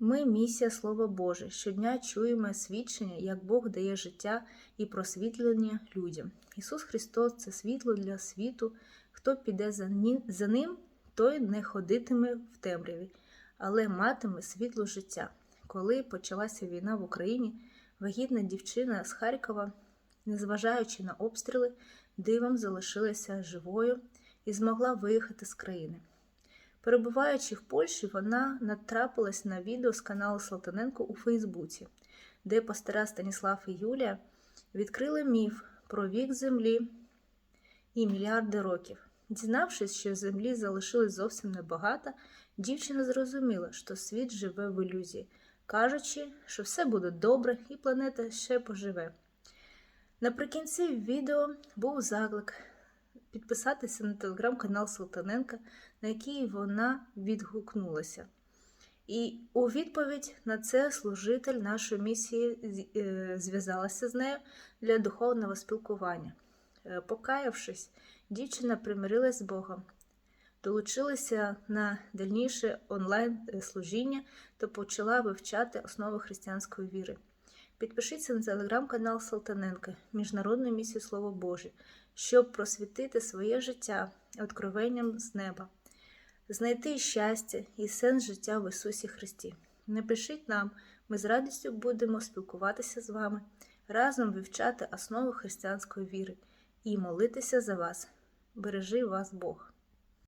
Ми місія Слово Боже. Щодня чуємо свідчення, як Бог дає життя і просвітлення людям. Ісус Христос це світло для світу. Хто піде за ним, той не ходитиме в темряві, але матиме світло життя. Коли почалася війна в Україні, вагітна дівчина з Харкова, незважаючи на обстріли, дивом залишилася живою і змогла виїхати з країни. Перебуваючи в Польщі, вона натрапилась на відео з каналу Салтаненко у Фейсбуці, де пастора Станіслав і Юлія відкрили міф про вік землі і мільярди років. Дізнавшись, що землі залишилось зовсім небагато, дівчина зрозуміла, що світ живе в ілюзії, кажучи, що все буде добре і планета ще поживе. Наприкінці відео був заклик підписатися на телеграм-канал Салтаненка, на який вона відгукнулася. І у відповідь на це служитель нашої місії е, зв'язалася з нею для духовного спілкування. Е, Покаявшись, дівчина примирилась з Богом, долучилася на дальніше онлайн е, служіння та почала вивчати основи християнської віри. Підпишіться на телеграм-канал Салтаненка Міжнародної місії Слово Боже, щоб просвітити своє життя откровенням з неба, знайти щастя і сенс життя в Ісусі Христі. Напишіть нам, ми з радістю будемо спілкуватися з вами, разом вивчати основи християнської віри і молитися за вас. Бережи вас Бог!